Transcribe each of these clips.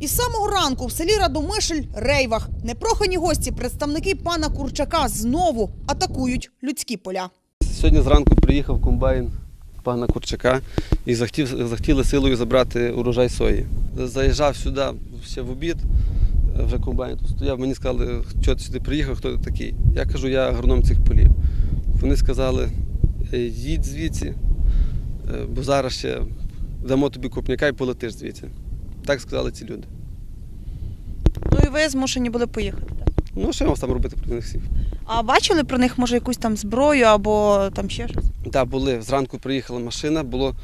Із самого ранку в селі Радомишль Рейвах непрохані гості, представники пана Курчака, знову атакують людські поля. Сьогодні зранку приїхав комбайн пана Курчака і захотіли силою забрати урожай сої. Заїжджав сюди ще в обід, вже комбайн стояв. Мені сказали, що ти сюди приїхав, хто ти такий. Я кажу, я агроном цих полів. Вони сказали, «Е, їдь звідси, е, бо зараз ще дамо тобі купняка і полетиш звідси. Так сказали ці люди. Ну і ви змушені були поїхати. Так? Ну, що я мав там робити проти них всіх? А бачили про них, може, якусь там зброю або там ще щось? Так, були. Зранку приїхала машина, було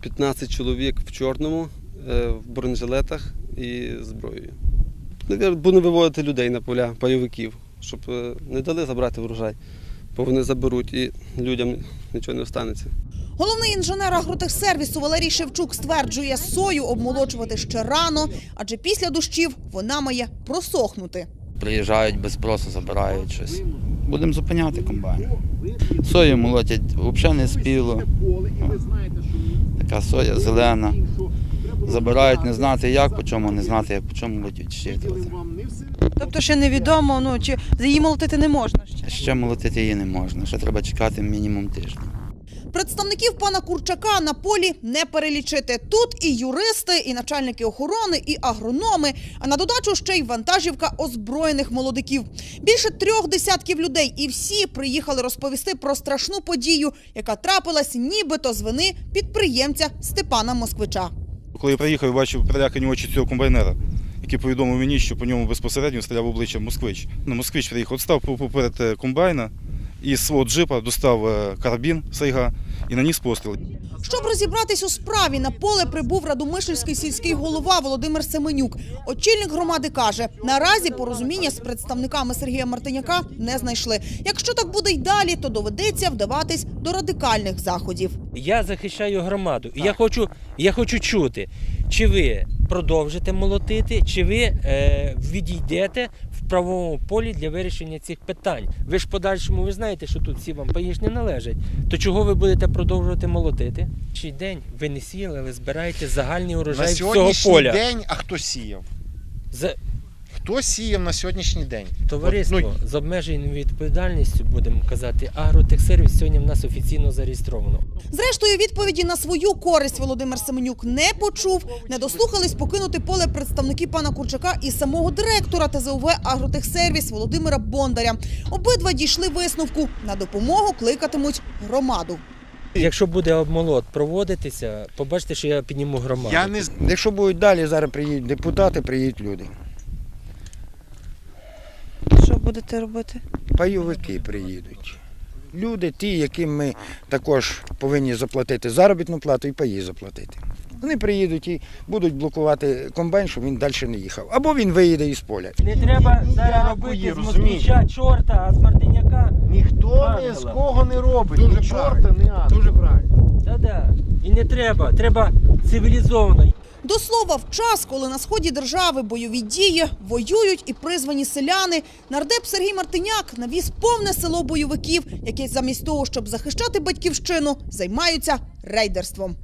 15 чоловік в чорному, е, в бронежилетах і зброєю. Навірно, Будемо виводити людей на поля, пайовиків, щоб е, не дали забрати врожай, бо вони заберуть і людям нічого не останеться. Головний інженер агротехсервісу Валерій Шевчук стверджує, сою обмолочувати ще рано, адже після дощів вона має просохнути. Приїжджають без спросу, забирають щось. Будемо зупиняти комбайн. Сою молотять взагалі не спіло. Така соя зелена. Забирають не знати як, по чому, не знати, по чому будуть щитувати. Тобто ще невідомо, ну чи її молотити не можна ще. Ще молотити її не можна, ще треба чекати мінімум тиждень. Представників пана Курчака на полі не перелічити. Тут і юристи, і начальники охорони, і агрономи. А на додачу ще й вантажівка озброєних молодиків. Більше трьох десятків людей, і всі приїхали розповісти про страшну подію, яка трапилась нібито з вини підприємця Степана Москвича. Коли я приїхав, я бачив перелякані очі цього комбайнера, який повідомив мені, що по ньому безпосередньо стріляв обличчя москвич. Ну, москвич приїхав, став поперед е, комбайна і з свого джипа достав е, карабін Сайга і наніс постріл. Щоб розібратись у справі, на поле прибув Радомишльський сільський голова Володимир Семенюк. Очільник громади каже, наразі порозуміння з представниками Сергія Мартиняка не знайшли. Якщо так буде й далі, то доведеться вдаватись до радикальних заходів. Я захищаю громаду. І я хочу, я хочу чути, чи ви продовжите молотити, чи ви е, відійдете в правовому полі для вирішення цих питань. Ви ж в подальшому ви знаєте, що тут всі вам паїш не належать. То чого ви будете продовжувати молотити? Чий день ви не сіяли, але збираєте загальний На урожай всього сьогоднішній поля. день, а хто сіяв? За Хто сіяв на сьогоднішній день? товариство От, ну, з обмеженою відповідальністю, будемо казати, агротехсервіс сьогодні в нас офіційно зареєстровано. Зрештою, відповіді на свою користь Володимир Семенюк не почув. Не дослухались покинути поле представники пана Курчака і самого директора ТЗУВ «Агротехсервіс» Володимира Бондаря. Обидва дійшли висновку. На допомогу кликатимуть громаду. Якщо буде обмолот проводитися, побачите, що я підніму громаду. Я не Якщо будуть далі, зараз приїдуть депутати, приїдуть люди. Будете робити? Пайовики приїдуть. Люди, ті, яким ми також повинні заплатити заробітну плату і паї заплатити. Вони приїдуть і будуть блокувати комбайн, щоб він далі не їхав. Або він виїде із поля. Не треба зараз робити з москвича чорта, а з Мартиняка. Ніхто ні з кого не робить. Дуже ні чорта, правильно. ні ангела. Дуже правильно. Та-да. І не треба. Треба цивілізовано. До слова, в час, коли на сході держави бойові дії, воюють і призвані селяни, нардеп Сергій Мартиняк навіз повне село бойовиків, які замість того, щоб захищати батьківщину, займаються рейдерством.